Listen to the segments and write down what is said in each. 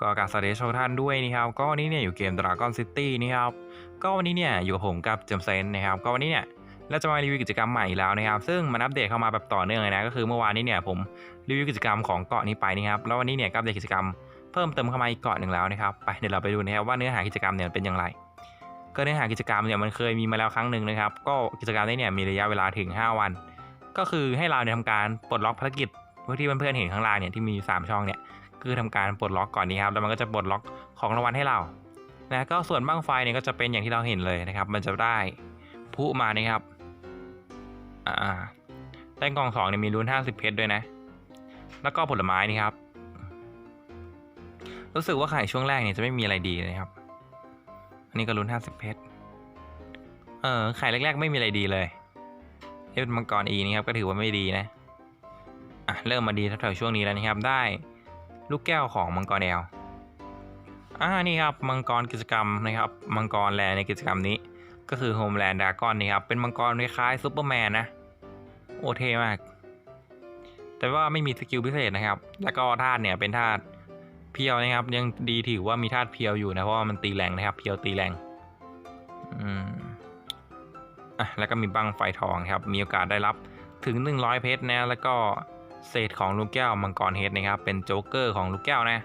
ก็กาสวัสดีทุกท่านด้วยนะครับ ก็วันนี้เนี่ยอยู่เกม Dragon City นะครับ ก็วันนี้เนี่ยอยู่ผมกับเจมเซนนะครับ ก็วันนี้เนี่ยเราจะมารีวิวกิจกรรมใหม่แล้วนะครับ ซึ่งมันอัปเดตเข้ามาแบบต่อเนื่องเลยนะ ก็คือเมื่อวานนี้เนี่ยผมรีวิวกิจกรรมของเกาะนี้ไปนะครับ แล้ววันนี้เนี่ยก็อัปเดตกิจกรรมเพิ่มเติมเข้ามาอีกเกาะหนึ่งแล้วนะครับ ไปเดี๋ยวเราไปดูนะครับว่าเนื้อหากิจกรรมเนี่ยเป็นอย่างไร ก็เนื้อหากิจกรรมเนี่ยมันเคยมีมาแล้วครั้งหนึ่งนะครับ ก็กิจกรรมนี้เนี่ยมีระยะเวลาถึง 5 วัน ก็คือให้เราเนี่ยทำการปลดล็อกภารกิจเพื่อที่เพื่อนๆเห็นข้างล่างเนี่ยที่มี 3 ช่องเนี่ย คือทำการปลดล็อกก่อนนี้ครับแล้วมันก็จะปลดล็อกของรางวัลให้เรานะก็ส่วนบ้างไฟเนี่ยก็จะเป็นอย่างที่เราเห็นเลยนะครับ มันจะได้พลุมานะครับอ่าได้กองสองเนี่ยมีลุ้น50 เพชรด้วยนะ แล้วก็ผลไม้นี่ครับ รู้สึกว่าขายช่วงแรกเนี่ยจะไม่มีอะไรดีเลยครับ อันนี้ก็ลุ้น50 เพชรเออขายแรกๆ ไม่มีอะไรดีเลยเอฟมังกรอีนี่ครับก็ถือว่าไม่ดีนะอะเริ่มมาดีแถวๆช่วงนี้แล้วนะครับได้ ลูกแก้วของมังกรแอลอ่านี่ครับมังกรกิจกรรมนะครับมังกรแลในกิจกรรมนี้ ก็คือโฮมแลนด์ดากอนนี่ครับเป็นมังกรคล้ายๆซูเปอร์แมนนะโอเทมาก แต่ว่าไม่มีสกิลพิเศษนะครับ แล้วก็ธาตุเนี่ยเป็นธาตุเพียวนะครับ ยังดีถือว่ามีธาตุเพียวอยู่นะเพราะว่ามันตีแรงนะครับ เพียวตีแรงอืมอะแล้วก็มีบังไฟทองครับ มีโอกาสได้รับถึง 100 เพชรนะแล้วก็ เศษของลูกแก้วมังกรเฮดนะครับ เป็นโจ๊กเกอร์ของลูกแก้วนะ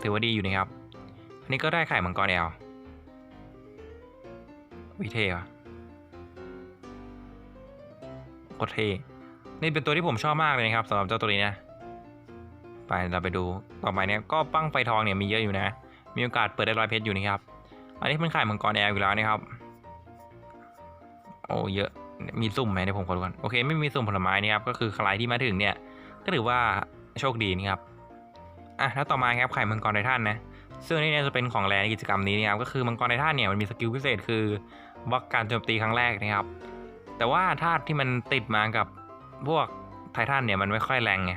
ถือว่าดีอยู่นะครับ อันนี้ก็ได้ไข่มังกรแอลวิเทวะโคตรเทนี่เป็นตัวที่ผมชอบมากเลยนะครับสำหรับเจ้าตัวนี้นะ ไปเราไปดูต่อไปเนี่ยก็ปั้งไฟทองเนี่ยมีเยอะอยู่นะ มีโอกาสเปิดได้ร้อยเพชรอยู่นะครับ อันนี้เป็นไข่มังกรแอลอยู่แล้วนะครับ โอ้เยอะ มีสุ่มไหมเดี๋ยวผมขอดูก่อนโอเค ไม่มีสุ่มผลไม้นี่ครับก็คือใครที่มาถึงเนี่ย ก็ถือว่าโชคดีนะครับอะแล้วต่อมาครับไข่มังกรไททันนะซึ่งนี่เนี่ยจะเป็นของแรงในกิจกรรมนี้นะครับก็คือมังกรไททันเนี่ยมันมีสกิลพิเศษคือบล็อกการโจมตีครั้งแรกนะครับ แต่ว่าธาตุที่มันติดมากับพวกไททันเนี่ยมันไม่ค่อยแรงไง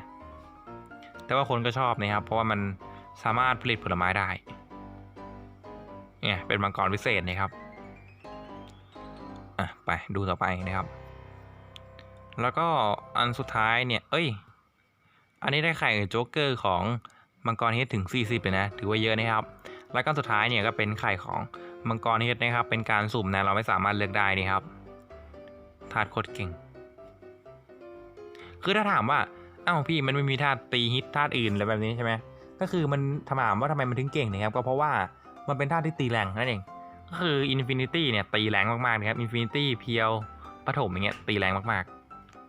แต่ว่าคนก็ชอบนะครับ เพราะว่ามันสามารถผลิตผลไม้ได้เนี่ยเป็นมังกรพิเศษนะครับ อะไปดูต่อไปนะครับ แล้วก็อันสุดท้ายเนี่ย เอ้ย อันนี้ได้ไข่โจ๊กเกอร์ของมังกรเฮดถึง 40เลยนะ ถือว่าเยอะนะครับ แล้วก็สุดท้ายเนี่ยก็เป็นไข่ของมังกรเฮดนะครับ เป็นการสุ่มนะเราไม่สามารถเลือกได้นี่ครับธาตุโคตรเก่ง คือถ้าถามว่าอ้าวพี่มันไม่มีธาตุตีฮิตธาตุอื่นอะไรแบบนี้ใช่ไหมก็คือมันถามว่าทำไมมันถึงเก่งนะครับ ก็เพราะว่ามันเป็นธาตุที่ตีแรงนั่นเอง ก็คืออินฟินิตี้เนี่ยตีแรงมากๆนะครับอินฟินิตี้เพียวปฐมอย่างเงี้ยตีแรงมาก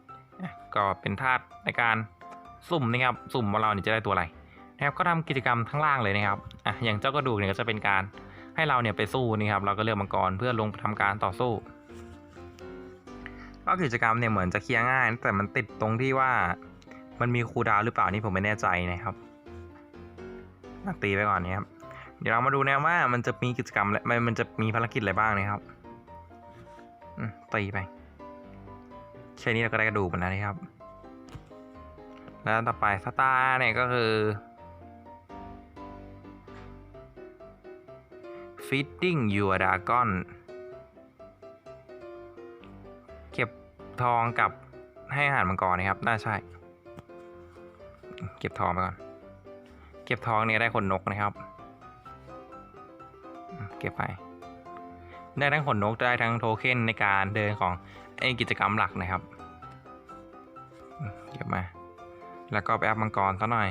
ๆ ก็เป็นธาตุในการสุ่มนะครับสุ่มว่าเราเนี่ยจะได้ตัวอะไรนะครับก็ทำกิจกรรมข้างล่างเลยนะครับอะอย่างเจ้ากระดูกเนี่ยก็จะเป็นการให้เราเนี่ยไปสู้นี่ครับเราก็เลือกมังกรเพื่อลงทำการต่อสู้ก็กิจกรรมเนี่ยเหมือนจะเคลียร์ง่าย แต่มันติดตรงที่ว่ามันมีคูดาวหรือเปล่านี่ผมไม่แน่ใจนะครับตีไปก่อนนะครับ เดี๋ยวเรามาดูนะว่ามันจะมีกิจกรรมอะไรมันจะมีภารกิจอะไรบ้างนะครับตีไปแค่นี้เราก็ได้กระดูกมันแล้วนะครับ แล้วต่อไปสตาร์เนี่ยก็คือ feeding your dragon เก็บทองกับให้อาหารมังกรนะครับ น่าใช่ เก็บทองไปก่อน เก็บทองเนี่ยได้ขนนกนะครับ เก็บไป ได้ทั้งขนนกได้ทั้งโทเค็นในการเดินของไอกิจกรรมหลักนะครับ เก็บมา แล้วก็ไปอัพมังกรซะหน่อย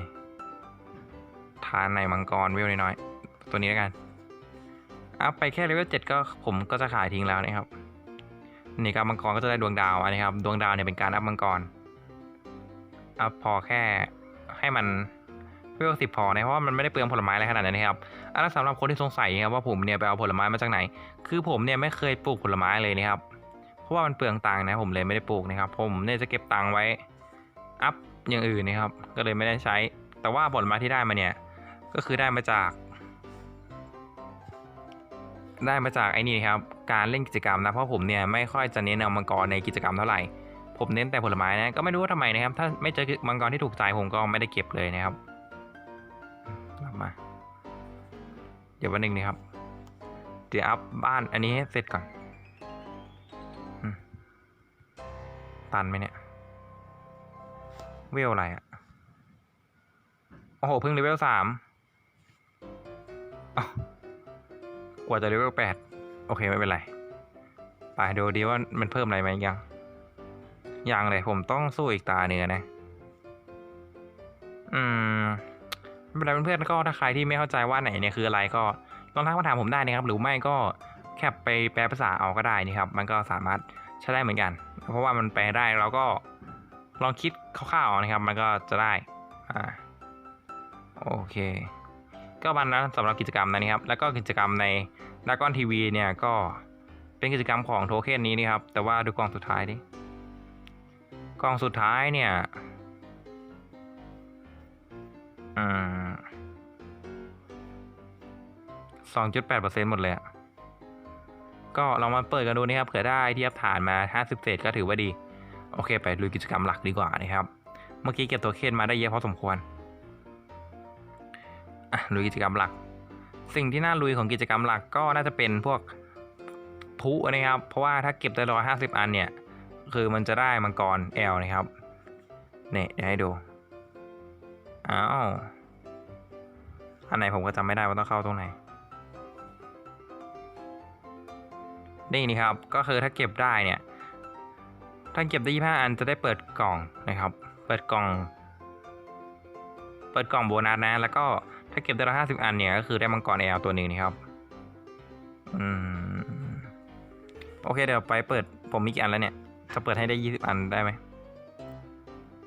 ทานในมังกรเวลน้อยๆ ตัวนี้แล้วกัน อัพไปแค่เลเวลเจ็ดก็ผมก็จะขายทิ้งแล้วนะครับ นี่ครับมังกรก็จะได้ดวงดาวอันนี้ครับ ดวงดาวเนี่ยเป็นการอัพมังกร อัพพอแค่ให้มัน เวลสิบพอนะเพราะว่ามันไม่ได้เปลืองผลไม้อะไรขนาดนั้นนะครับอะแล้วสำหรับคนที่สงสัยนะครับว่าผมเนี่ยไปเอาผลไม้มาจากไหน คือผมเนี่ยไม่เคยปลูกผลไม้เลยนะครับเพราะว่ามันเปลืองตังค์นะผมเลยไม่ได้ปลูกนะครับ ผมเนี่ยจะเก็บตังค์ไว้อัพอย่างอื่นนะครับ ก็เลยไม่ได้ใช้ แต่ว่าผลไม้ที่ได้มาเนี่ยก็คือได้มาจาก ได้มาจากไอ้นี่นครับการเล่นกิจกรรมนะเพราะผมเนี่ยไม่ค่อยจะเน้นเอามังกรในกิจกรรมเท่าไหร่ผมเน้นแต่ผลไม้นะก็ไม่รู้ว่าทำไมนะครับถ้าไม่เจอมังกรที่ถูกใจผมก็ไม่ได้เก็บเลยนะครับ เดี๋ยววันหนึ่งนะครับ เดี๋ยวอัพบ้านอันนี้ให้เสร็จก่อน ตันไหมเนี่ย เวลอะไรอะโอ้โห เพิ่งเลเวลสามอ้าวกว่าจะเลเวลแปดโอเค ไม่เป็นไร ไปดูดีว่ามันเพิ่มอะไรไหมยัง ยังเลยผมต้องสู้อีกตาเนื้อนะ อืม ไม่เป็นไรเพื่อนๆก็ถ้าใครที่ไม่เข้าใจว่าไหนเนี่ยคืออะไรก็ลองทักมาถามผมได้นะครับ หรือไม่ก็แคปไปแปลภาษาเอาก็ได้นี่ครับมันก็สามารถใช้ได้เหมือนกัน เพราะว่ามันแปลได้เราก็ลองคิดคร่าวๆนะครับ มันก็จะได้อ่าโอเค ก็มันนะสำหรับกิจกรรมนะครับ แล้วก็กิจกรรมในดากอนทีวีเนี่ยก็เป็นกิจกรรมของโทเค็นนี้นี่ครับ แต่ว่าดูกล่องสุดท้ายดิกล่องสุดท้ายเนี่ย สองจุดแปดเปอร์เซ็นต์หมดเลยอะก็ลองมาเปิดกันดูนะครับเผื่อได้เทียบฐานมาห้าสิบเศษก็ถือว่าดี โอเค ไปลุยกิจกรรมหลักดีกว่านะครับ เมื่อกี้เก็บตัวเคนมาได้เยอะพอสมควรอะลุยกิจกรรมหลัก สิ่งที่น่าลุยของกิจกรรมหลักก็น่าจะเป็นพวกพลุนะครับ เพราะว่าถ้าเก็บได้ร้อยห้าสิบอันเนี่ย คือมันจะได้มังกรแอลนะครับ เนี่ยเดี๋ยวให้ดู อ้าวอันไหนผมก็จำไม่ได้ว่าต้องเข้าตรงไหน นี่นี่ครับ ก็คือถ้าเก็บได้เนี่ย ถ้าเก็บได้ยี่ห้าอันจะได้เปิดกล่องนะครับ เปิดกล่อง เปิดกล่องโบนัสนะ แล้วก็ถ้าเก็บได้ร้อยห้าสิบอันเนี่ยก็คือได้มังกรแอลตัวหนึ่งนี่ครับ อืม โอเคเดี๋ยวไปเปิด ผมมีกี่อันแล้วเนี่ย จะเปิดให้ได้ยี่สิบอันได้ไหม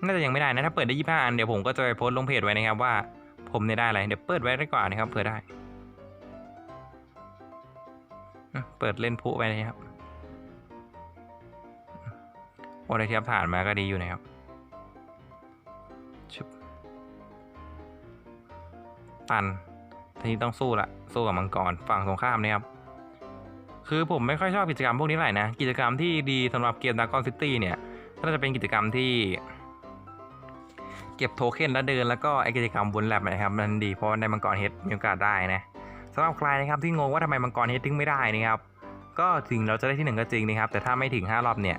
น่าจะยังไม่ได้นะถ้าเปิดได้ยี่ห้าอันเดี๋ยวผมก็จะไปโพสต์ลงเพจไว้นะครับว่าผมเนี่ยได้อะไรเดี๋ยวเปิดไว้ไดีกว่านนะครับเผื่อได้ เปิดเล่นพุไปนะครับโอ้ได้เทียบผ่านมาก็ดีอยู่นะครับชุบตันทีนี้ต้องสู้ละสู้กับมังกรฝั่งตรงข้ามนะครับคือผมไม่ค่อยชอบกิจกรรมพวกนี้เท่าไหร่นะ กิจกรรมที่ดีสำหรับเกมดากอนซิตี้เนี่ยก็จะเป็นกิจกรรมที่ เก็บโทเค็นแล้วเดินแล้วก็ไอกิจกรรมบนแลบนะครับมันดีเพราะในมังกรเฮดมีโอกาสได้นะสำหรับใครนะครับที่งงว่าทำไมมังกรเฮดถึงไม่ได้นะครับก็ถึงเราจะได้ที่หนึ่งก็จริงนะครับ แต่ถ้าไม่ถึงห้ารอบเนี่ย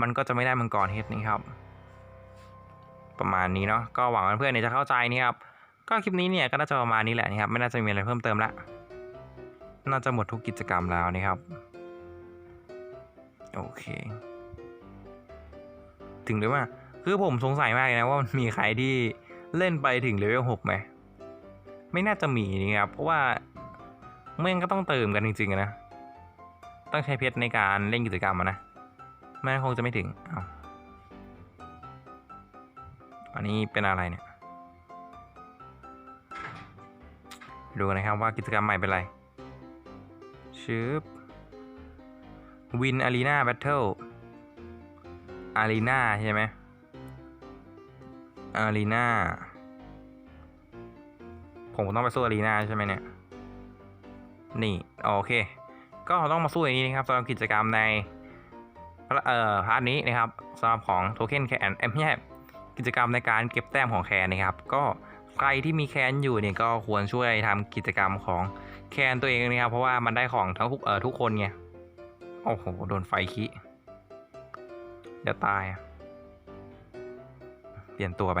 มันก็จะไม่ได้มังกรเฮดนะครับ ประมาณนี้เนาะก็หวังว่าเพื่อนๆเนี่ยจะเข้าใจนี่ครับก็คลิปนี้เนี่ยก็น่าจะประมาณนี้แหละนะครับ ไม่น่าจะมีอะไรเพิ่มเติมละน่าจะหมดทุกกิจกรรมแล้วนะครับ โอเค ถึงหรือว่า คือผมสงสัยมากเลยนะว่ามันมีใครที่เล่นไปถึงเลเวลหกไหม ไม่น่าจะมีนะครับ เพราะว่าเมื่อก็ต้องเติมกันจริงๆนะ ต้องใช้เพชรในการเล่นกิจกรรมนะไม่งั้นคงจะไม่ถึงเอาอันนี้เป็นอะไรเนี่ย ดูกันนะครับว่ากิจกรรมใหม่เป็นอะไรชืบวินอารีนาแบทเทิลอารีนาใช่ไหม อารีนาผมต้องไปสู้อารีนาใช่ไหมเนี่ย นี่โอเค ก็ต้องมาสู้อย่างนี้นะครับสำหรับกิจกรรมในเอ่อพาร์ทนี้นะครับสำหรับของโทเค็นแคนเอ็มแย่กิจกรรมในการเก็บแต้มของแคนนะครับ ก็ใครที่มีแคนอยู่เนี่ยก็ควรช่วยทำกิจกรรมของแคนตัวเองนะครับ เพราะว่ามันได้ของทั้งทุกเอ่อทุกคนไงโอ้โหโดนไฟขี้เดี๋ยวตายอะ เปลี่ยนตัวไป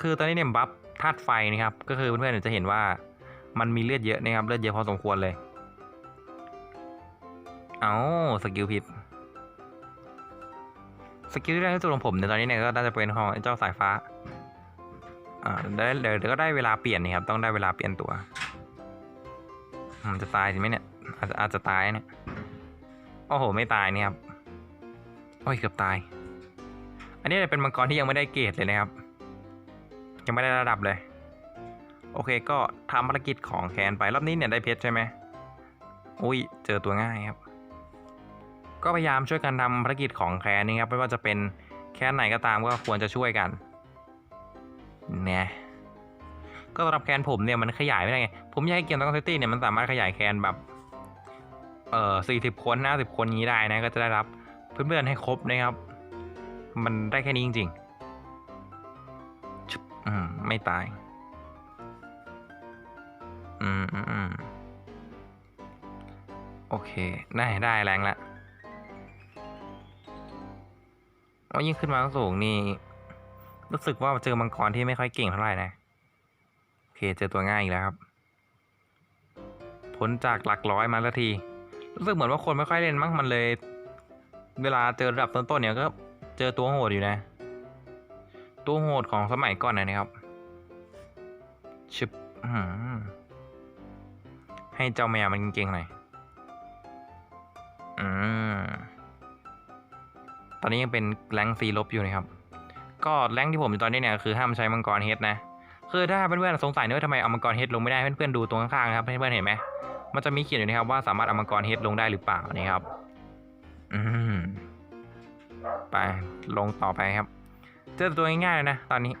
คือตอนนี้เนี่ยบัฟธาตุไฟนะครับ ก็คือเพื่อนๆจะเห็นว่ามันมีเลือดเยอะนะครับ เลือดเยอะพอสมควรเลย เอาสกิลผิด สกิลที่ได้ที่สุดของผมในตอนนี้เนี่ยก็น่าจะเป็นของเจ้าสายฟ้า อ่าได้เดี๋ยวเดี๋ยวก็ได้เวลาเปลี่ยนนะครับ ต้องได้เวลาเปลี่ยนตัวมันจะตายใช่ไหมเนี่ย อาจจะอาจจะตายเนี่ย โอ้โห ไม่ตายเนี่ยครับ โอ้ย เกือบตาย อันนี้เป็นมังกรที่ยังไม่ได้เกรดเลยนะครับ ยังไม่ได้ระดับเลย โอเคก็ทำภารกิจของแคนไปรอบนี้เนี่ยได้เพชรใช่ไหมอุ้ยเจอตัวง่ายครับ ก็พยายามช่วยกันทำภารกิจของแคนนี่ครับไม่ว่าจะเป็นแคนไหนก็ตามก็ควรจะช่วยกันเนี่ยก็สำหรับแคนผมเนี่ยมันขยายไม่ได้ไง ผมอยากให้เกมตองซิตี้เนี่ยมันสามารถขยายแคนแบบเอ่อสี่สิบคนห้าสิบคนนี้ได้นะก็จะได้รับเพื่อนๆให้ครบนะครับ มันได้แค่นี้จริงๆอืมไม่ตาย อืมอืมโอเค ได้ได้แรงละว่ายิ่งขึ้นมาสูงนี่ รู้สึกว่าเจอมังกรที่ไม่ค่อยเก่งเท่าไหร่นะเค เจอตัวง่ายอีกแล้วครับ พ้นจากหลักร้อยมาสักที รู้สึกเหมือนว่าคนไม่ค่อยเล่นมั้งมันเลย เวลาเจอระดับต้นๆเนี่ยก็ เจอตัวโหดอยู่นะ ตัวโหดของสมัยก่อนนะครับชึบให้เจ้าแมวมันเก่งๆหน่อยอืมตอนนี้ยังเป็นแรงซีลบอยู่นะครับ ก็แรงที่ผมอยู่ตอนนี้เนี่ยคือห้ามใช้มังกรเฮดนะ คือถ้าเพื่อนๆสงสัยนะว่าทำไมเอามังกรเฮดลงไม่ได้เพื่อนๆดูตรงข้างๆครับเพื่อนๆเห็นไหมมันจะมีเขียนอยู่นะครับว่าสามารถเอามังกรเฮดลงได้หรือเปล่านะครับ อืม ไปลงต่อไปครับ เจอตัวง่ายๆเลยนะ ตอนนี้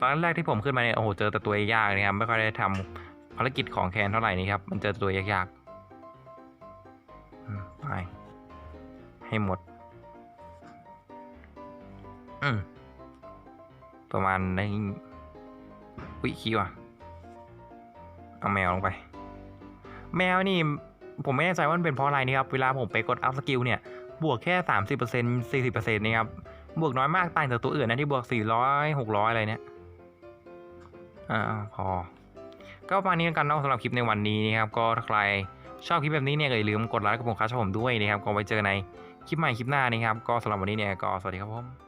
ตอนแรกที่ผมขึ้นมาเนี่ยโอ้โหเจอแต่ตัวยากนะครับไม่ค่อยได้ทำภารกิจของแคนเท่าไหร่นี่ครับ มันเจอตัวยากๆไปให้หมด อืมประมาณนี้วิคิวอะเอาแมวลงไป แมวนี่ผมไม่แน่ใจว่ามันเป็นเพราะอะไรนี่ครับ เวลาผมไปกดอัพสกิลเนี่ย บวกแค่สามสิบเปอร์เซ็นสี่สิบเปอร์เซ็นต์นี่ครับ บวกน้อยมากต่างจากตัวอื่นนะที่บวกสี่ร้อยหกร้อยอะไรเนี่ย อ่าพอ ก็ประมาณนี้แล้วกันเนาะสำหรับคลิปในวันนี้นะครับ ก็ถ้าใครชอบคลิปแบบนี้เนี่ยก็อย่าลืมกดไลค์กับผมครับชอบผมด้วยนะครับ ก็ไว้เจอในคลิปใหม่คลิปหน้านะครับ ก็สำหรับวันนี้เนี่ยก็สวัสดีครับผม